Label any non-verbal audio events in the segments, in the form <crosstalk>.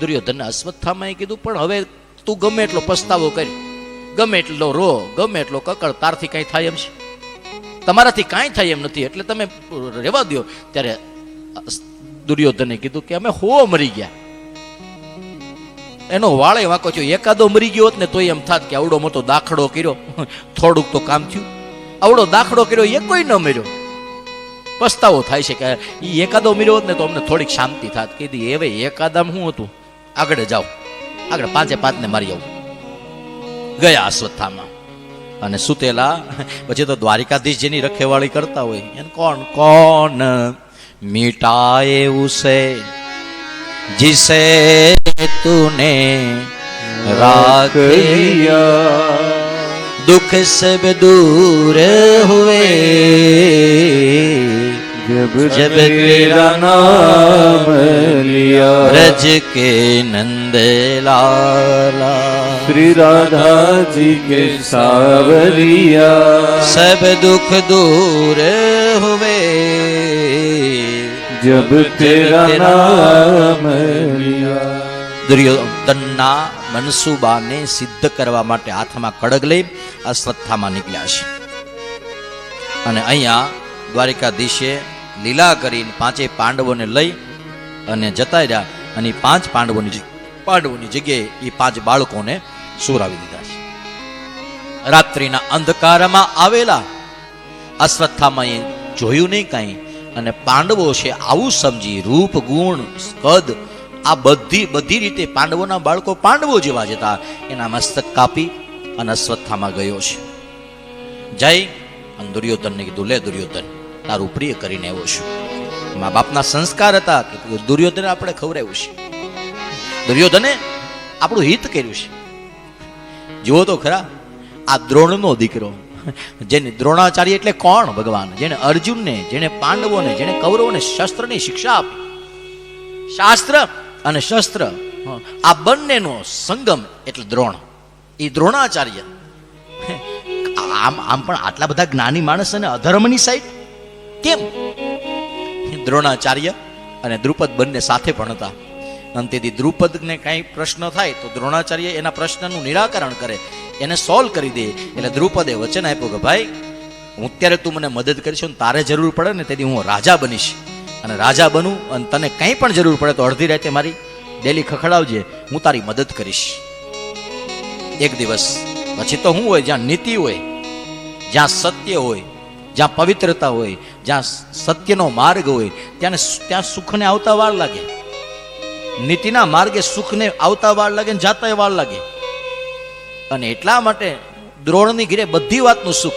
દુર્યોધનને અશ્વત્થામાએ કીધું, પણ હવે તું ગમે એટલો પસ્તાવો કર, ગમે એટલો રો, ગમે એટલો કકળ તારથી કાંઈ થાય એમ છે. તમારાથી કાંઈ થાય એમ નથી, એટલે તમે રહેવા દો ત્યારે દુર્યોધને કીધું કે, અમે હો મરી ગયા. એનો વાળે વાંકો થયો, એકાદો મરી ગયો હોત ને તોય એમ થાત કે આવડો મોટો દાખલો કર્યો. <laughs> થોડુંક તો કામ થયું. આવડો દાખલો કર્યો, એ કોઈ ન મર્યો. પસ્તાવો થાય છે કે એ એકાદો મર્યો હોત ને તો અમને થોડીક શાંતિ થાત. કીધી, હવે એકાદામ શું હતું? આગળ જાઓ આગળ પાંચે પાંચને મારી આવું ગયા અશ્વત્થામાં અને સુતેલા પછી તો દ્વારિકાધીશ જેની રખેવાળી કરતા હોય એને કોણ કોણ મિટાએ ઉસે जिसे तूने राख लिया दुख सब दूर हुए जब जब तेरा नाम लिया ब्रज के नंद लाला श्री राधा जी के सावरिया सब दुख दूर हुए जब तेरा नाम लिया દુર્યોધનના મનસુબાને સિદ્ધ કરવા માટે હાથમાં કડગ લઈ અશ્વત્થામાં નીકળ્યા છે અને અહીંયા દ્વારિકાધીશે લીલા કરીને પાંચે પાંડવોને લઈ અને જતા રહ્યા અને પાંચ પાંડવોની પાંડવોની જગ્યાએ એ પાંચ બાળકોને સુરાવી દીધા છે. રાત્રિના અંધકારમાં આવેલા અશ્વત્થામાં એ જોયું નહીં કાંઈ અને પાંડવો છે આવું સમજી રૂપ, ગુણ, કદ, આ બધી બધી રીતે પાંડવોના બાળકો પાંડવો જેવા જતા એના મસ્તક કાપી અને અશ્વત્થામાં ગયો છે. જય અને દુર્યોધનને કીધું, લે દુર્યોધન તારું પ્રિય કરીને આવ્યો છું. મા બાપના સંસ્કાર હતા કે દુર્યોધન આપણે ખવડાવ્યું છે. દુર્યોધને આપણું હિત કર્યું છે. જુઓ તો ખરા, આ દ્રોણનો દીકરો. જેને દ્રોણાચાર્ય એટલે કોણ ભગવાન? જેને અર્જુનને જેને પાંડવોને જેને કૌરવોને શસ્ત્રની શિક્ષા આપી. શાસ્ત્ર અને શસ્ત્ર આ બંનેનો સંગમ એટલે દ્રોણ. એ દ્રોણાચાર્ય. આમ આમ પણ આટલા બધા જ્ઞાની માણસ અને અધર્મની સાઈડ કેમ? દ્રોણાચાર્ય અને દ્રુપદ બંને સાથે પણ હતા. અને તેથી દ્રુપદને કાંઈ પ્રશ્ન થાય તો દ્રોણાચાર્ય એના પ્રશ્નનું નિરાકરણ કરે, એને સોલ્વ કરી દે. એટલે દ્રુપદે વચન આપ્યું કે, ભાઈ, હું અત્યારે તું મને મદદ કરીશ ને તારે જરૂર પડે ને તેથી હું રાજા બનીશ. અને રાજા બનું અને તને કંઈ પણ જરૂર પડે તો અડધી રાતે મારી ડેલી ખખડાવજે, હું તારી મદદ કરીશ. એક દિવસ, પછી તો હું હોય, જ્યાં નીતિ હોય, જ્યાં સત્ય હોય, જ્યાં પવિત્રતા હોય જ્યાં સત્યનો માર્ગ હોય ત્યાં ત્યાં સુખને આવતા વાર લાગે. નીતિના માર્ગે સુખને આવતા વાર લાગે ને જાતા વાર લાગે. અને એટલા માટે દ્રોણની ઘીરે બધી વાતનું સુખ,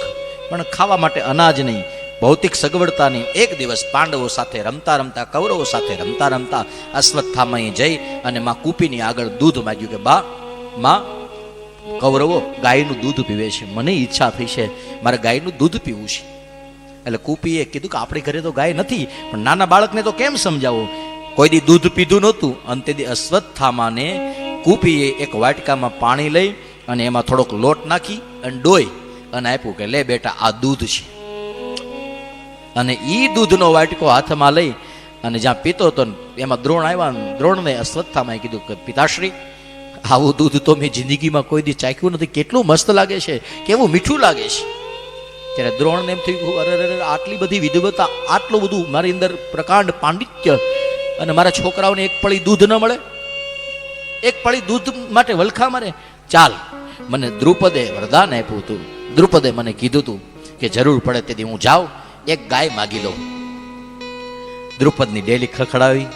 પણ ખાવા માટે અનાજ નહીં, ભૌતિક સગવડતા નહીં. એક દિવસ પાંડવો સાથે રમતા રમતા, કૌરવો સાથે રમતા રમતા અશ્વત્થામાં જઈ અને માં કૂપીની આગળ દૂધ માગ્યું કે, બા, માં, કૌરવો ગાયનું દૂધ પીવે છે. મને ઈચ્છા થઈ છે. મારે ગાયનું દૂધ પીવું છે. એટલે કૂપીએ કીધું કે આપણી ઘરે તો ગાય નથી, પણ નાના બાળકને તો કેમ સમજાવો? કોઈ દી દૂધ પીધું નહોતું, અને દી અશ્વત્થામાને કૂપીએ એક વાટકામાં પાણી લઈ અને એમાં થોડોક લોટ નાખી અને ડોઈ અને આપ્યું કે, લે બેટા, આ દૂધ છે. અને ઈ દૂધનો વાટકો હાથમાં લઈ અને જ્યાં પીતો હતો એમાં દ્રોણ આવ્યા દ્રોણને અશ્વત્થામાં કીધું કે, પિતાશ્રી, આવું દૂધ તો મેં જિંદગીમાં કોઈ દી ચાખ્યું નથી. કેટલું મસ્ત લાગે છે, કેવું મીઠું લાગે છે. ત્યારે દ્રોણને એમ થયું અરે અરે આટલી બધી વિદવતા આટલું બધું મારી અંદર પ્રકાંડ પાંડિત્ય અને મારા છોકરાઓને એક પળી દૂધ ન મળે, એક પળી દૂધ માટે વલખા મારે, ચાલ, મને દ્રુપદે વરદાન આપ્યું હતું. દ્રુપદે મને કીધું હતું કે જરૂર પડે તેથી હું જાઉં, એક ગાય માગી લઉં. દ્રુપદની ડેલી ખખડાવી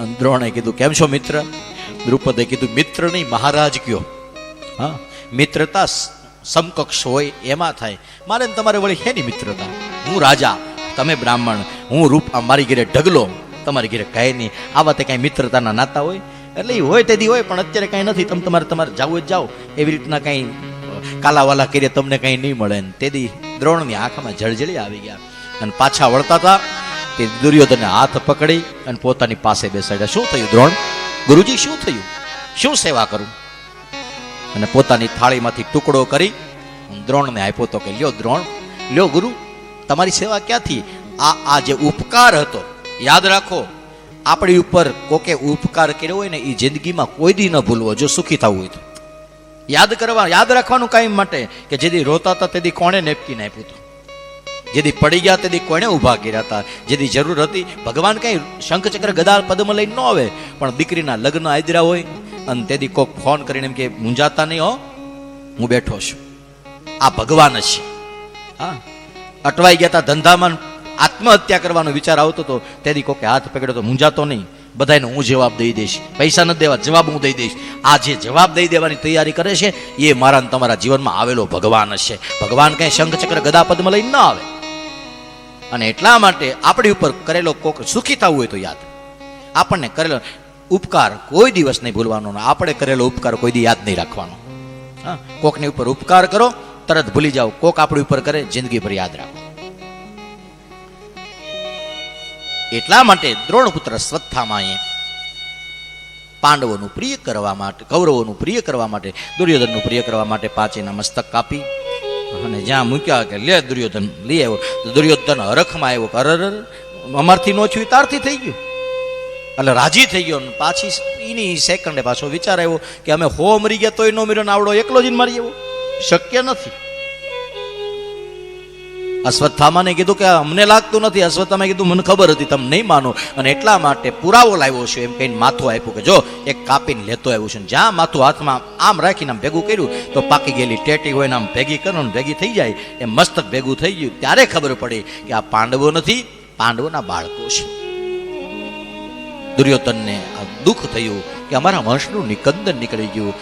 અને દ્રોણે કીધું, કેમ છો મિત્ર? દ્રુપદે કીધું મિત્ર નહીં મહારાજ કયો. હા, મિત્રતા સમકક્ષ હોય એમાં થાય. મારે તમારે વળી હેની મિત્રતા? હું રાજા, તમે બ્રાહ્મણ, હું રૂપ, આ મારી ઘેરે ઢગલો. તમારી ઘેરે કહે નહીં. આવા તે કાંઈ મિત્રતાના નાતા હોય? એટલે એ હોય તેથી હોય, પણ અત્યારે કાંઈ નથી. તમે તમારે તમારે જાવું જ જાઓ. એવી રીતના કાંઈ કાલાવાલા કરીએ તમને કાંઈ નહીં મળે ને. તેથી દ્રોણની આંખમાં જળજળી આવી ગયા. અને પાછા વળતા હતા તે દુર્યોધને હાથ પકડી અને પોતાની પાસે બેસાડ્યા. શું થયું દ્રોણ? ગુરુજી, શું થયું? શું સેવા કરું? અને પોતાની થાળીમાંથી ટુકડો કરી દ્રોણને આપ્યો તો કે, લ્યો દ્રોણ, લ્યો ગુરુ, તમારી સેવા ક્યાંથી? આ આ જે ઉપકાર હતો, યાદ રાખો, આપણી ઉપર કોકે ઉપકાર કર્યો હોય ને એ જિંદગીમાં કોઈ દી ન ભૂલવો, જો સુખી થવું હોય તો. યાદ કરવા, યાદ રાખવાનું કાયમ માટે કે જેથી રોતા હતા તેથી કોણે નેપકીન આપ્યું હતું. જેથી પડી ગયા તેથી કોણે ઊભા કર્યા હતા. જેથી જરૂર હતી, ભગવાન કંઈ શંખચક્ર ગદા પદ્મ લઈને ન આવે, પણ દીકરીના લગ્ન આદરા હોય અને તેથી કોક ફોન કરીને એમ કે, મૂંઝાતા નહીં હો, હું બેઠો છું. આ ભગવાન છે. હા. અટવાઈ ગયા હતા ધંધામાં આત્મહત્યા કરવાનો વિચાર આવતો હતો તેથી કોકે હાથ પકડ્યો તો મૂંઝાતો નહીં. બધાને હું જવાબ દઈ દઈશ. પૈસા નથી દેવા, જવાબ હું દઈ દઈશ. આ જે જવાબ દઈ દેવાની તૈયારી કરે છે, એ મારા તમારા જીવનમાં આવેલો ભગવાન હશે ભગવાન કઈ શંખચક્ર ગદા પદમાં લઈને ન આવે. અને એટલા માટે આપણી ઉપર કરેલો કોક સુખી થવું હોય તો યાદ. આપણને કરેલો ઉપકાર કોઈ દિવસ નહીં ભૂલવાનો આપણે કરેલો ઉપકાર કોઈ દી યાદ નહીં રાખવાનો. હા, કોકની ઉપર ઉપકાર કરો, તરત ભૂલી જાઓ. કોક આપણી ઉપર કરે જિંદગીભર યાદ રાખો. એટલા માટે દ્રોણપુત્ર સ્વત્થામાએ પાંડવોનું પ્રિય કરવા માટે, કૌરવોનું પ્રિય કરવા માટે, દુર્યોધનનું પ્રિય કરવા માટે પાંચેના મસ્તક કાપી અને જ્યાં મૂક્યા કે, લે દુર્યોધન, લઈ આવ્યો. દુર્યોધન હરખમાં આવ્યો અરર અમારથી નો થયું તારથી થઈ ગયું. એટલે રાજી થઈ ગયો પાછી એની સેકન્ડે પાછો વિચાર આવ્યો કે અમે હો મરી ગયા તોય નો મર્યો આવડો એકલો જ મારી આવ્યો શક્ય નથી. અશ્વત્થામાને કીધું કે અમને લાગતું નથી. અશ્વત્થામાએ કીધું, મને ખબર હતી, તમે નહીં માનો. અને એટલા માટે પુરાવો લાવ્યો છું એમ કહીને માથું આપ્યું કે જો, એક કાપીને લેતો આવ્યું છે. જ્યાં માથું હાથમાં આમ રાખીને આમ ભેગું કર્યું, તો પાકી ગયેલી ટેટી હોય ને આમ ભેગી કરો ને ભેગી થઈ જાય. એ મસ્તક ભેગું થઈ ગયું. ત્યારે ખબર પડી કે આ પાંડવો નથી, પાંડવોના બાળકો છે. દુર્યોધનને આ દુઃખ થયું કે અમારા વંશનું નિકંદન નીકળી ગયું.